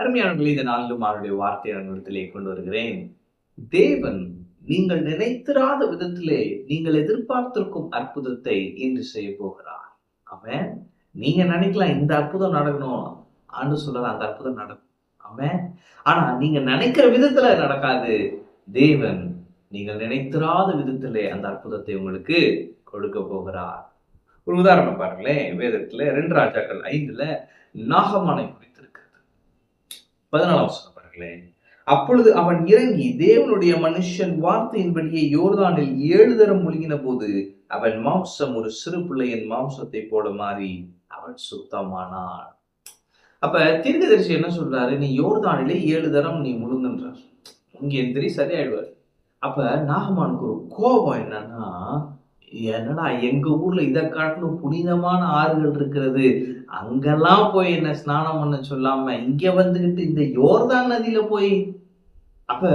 அருமையானவர்களே இந்த நாளிலும் அவருடைய வார்த்தையை அனுபவத்திலே கொண்டு வருகிறேன். தேவன் நீங்கள் நினைத்திராத விதத்திலே நீங்கள் எதிர்பார்த்திருக்கும் அற்புதத்தை இன்று செய்ய போகிறார். அவன் நீங்க நினைக்கலாம் இந்த அற்புதம் நடக்கணும் ஆண்டு சொல்லலாம் அந்த அற்புதம் நடக்கும். அவன் ஆனா நீங்க நினைக்கிற விதத்துல நடக்காது. தேவன் நீங்கள் நினைத்திராத விதத்திலே அந்த அற்புதத்தை உங்களுக்கு கொடுக்க போகிறார். ஒரு உதாரணம் பாருங்களேன் வேதத்துல ரெண்டு ராஜாக்கள் ஐந்துல நாகமானை பதினாலாம் வசனம் பாருங்களேன் அப்பொழுது அவன் இறங்கி தேவனுடைய மனுஷன் வார்த்தையின்படியே யோர்தானில் ஏழு தரம் முழுகின போது அவன் மாம்சம் ஒரு சிறு பிள்ளையின் மாம்சத்தை போட மாறி அவன் சுத்தமானான். அப்ப தீர்க்கதரிசி என்ன சொல்றாரு? நீ யோர்தானிலே ஏழு தரம் நீ முழுங்குன்றார். உங்க எந்திரி சரியாயிடுவார். அப்ப நாகமானுக்கு ஒரு கோபம் என்னன்னா என்னடா எங்க ஊர்ல இதை காட்டிலும் புனிதமான ஆறுகள் இருக்கிறது. அங்கெல்லாம் போய் என்ன ஸ்நானம் பண்ண சொல்லாம இங்க வந்துகிட்டு இந்த யோர்தான் நதியில போய். அப்ப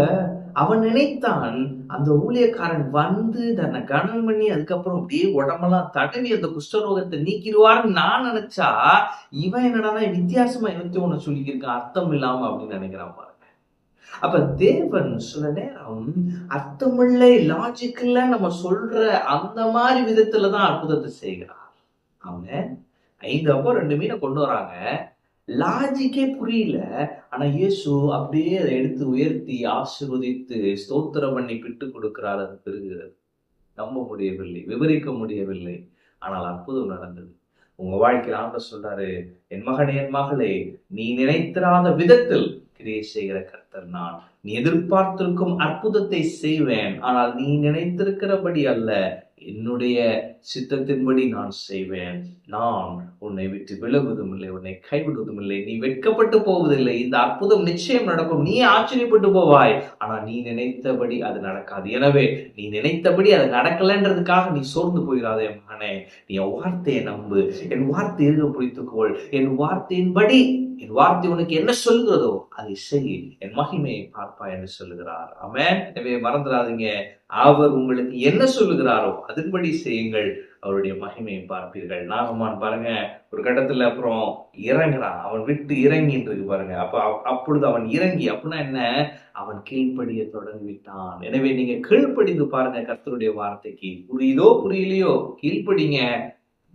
அவன் நினைத்தான் அந்த ஊழியக்காரன் வந்து தன்னை கணவன் பண்ணி அதுக்கப்புறம் அப்படியே உடம்பெல்லாம் தடவி அந்த குஷ்டரோகத்தை நீக்கிடுவார்னு நான் நினைச்சா இவன் என்னடா வித்தியாசமா இருபத்தி ஒண்ணு சொல்லியிருக்கான் அர்த்தம் இல்லாம அப்படின்னு நினைக்கிறான் பாரு. அப்ப தேவன் சில நேரம் அர்த்தமுள்ள லாஜிக்கல்ல நம்ம சொல்ற அந்த மாதிரி விதத்துலதான் அற்புதத்தை செய்கிறார். அவங்க ஐந்து அப்போ ரெண்டு மீனை கொண்டு வராங்க. லாஜிக்கே புரியல. ஆனா இயேசு அப்படியே அதை எடுத்து உயர்த்தி ஆசிர்வதித்து ஸ்தோத்திரம் பண்ணி பிட்டு கொடுக்கிறார் அது பெறுகிறது நம்ப முடியவில்லை விவரிக்க முடியவில்லை. ஆனால் அற்புதம் நடந்தது. உங்க வாழ்க்கையில் ஆண்ட சொல்றாரு என் மகனே என் மகளே நீ நினைத்திராத விதத்தில் கிரியை செய்கிற கர்த்தர் நான். நீ எதிர்பார்த்திருக்கும் அற்புதத்தை செய்வேன். ஆனால் நீ நினைத்திருக்கிறபடி அல்ல. என்னுடைய சித்தத்தின்படி நான் செய்வேன். நான் உன்னை விட்டு விலகுவதும் இல்லை உன்னை கைவிடுவதும் இல்லை நீ வெட்கப்பட்டு போவதில்லை. இந்த அற்புதம் நிச்சயம் நடக்கும். நீ ஆச்சரியப்பட்டு போவாய். ஆனா நீ நினைத்தபடி அது நடக்காது. எனவே நீ நினைத்தபடி அது நடக்கலைன்றதுக்காக நீ சோர்ந்து போயிடாதே மகனே. நீ என் வார்த்தையை நம்பு. என் வார்த்தை இருக பிடித்துக்கொள் என் வார்த்தையின்படி என் வார்த்தை உனக்கு என்ன சொல்கிறதோ அதை செய். என் மகிமையை பார்ப்பா என்று சொல்லுகிறார். அவன் எனவே மறந்துடாதீங்க. அவர் உங்களுக்கு என்ன சொல்லுகிறாரோ அதன்படி செய்யுங்கள். அவருடைய மகிமையை பார்ப்பீர்கள். நாகமான் பாருங்க. ஒரு கட்டத்துல அப்புறம் இறங்குறான். அவன் விட்டு இறங்கின்னு இருக்கு பாருங்க. அப்ப அப்பொழுது அவன் இறங்கி அப்படின்னா என்ன? அவன் கீழ்ப்படிய தொடங்கி விட்டான் எனவே நீங்க கீழ்ப்படிந்து பாருங்க கர்த்தருடைய வார்த்தைக்கு. புரியுதோ புரியலையோ? கீழ்ப்படிங்க.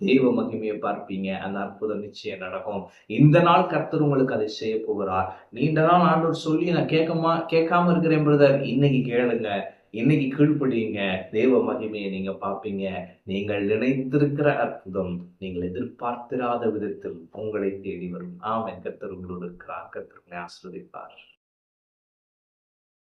தெய்வ மகிமையை பார்ப்பீங்க. அந்த அற்புதம் நிச்சயம் நடக்கும். இந்த நாள் கர்த்தர் உங்களுக்கு அதை செய்ய போகிறார். நீண்ட நாள் ஆண்டவர் சொல்லி நான் கேட்கமா கேட்காம இருக்கிறேன் பிரதர். இன்னைக்கு கேளுங்க. இன்னைக்கு கீழ்ப்படியுங்க. தெய்வ மகிமையை நீங்க பார்ப்பீங்க. நீங்கள் நினைத்திருக்கிற அற்புதம் நீங்கள் எதிர்பார்த்திராத விதத்தில் உங்களை தேடி வரும். ஆமென். கர்த்தர் உங்களோடு இருக்கிறார். கர்த்தர் உங்களை ஆசிர்வதிப்பார்.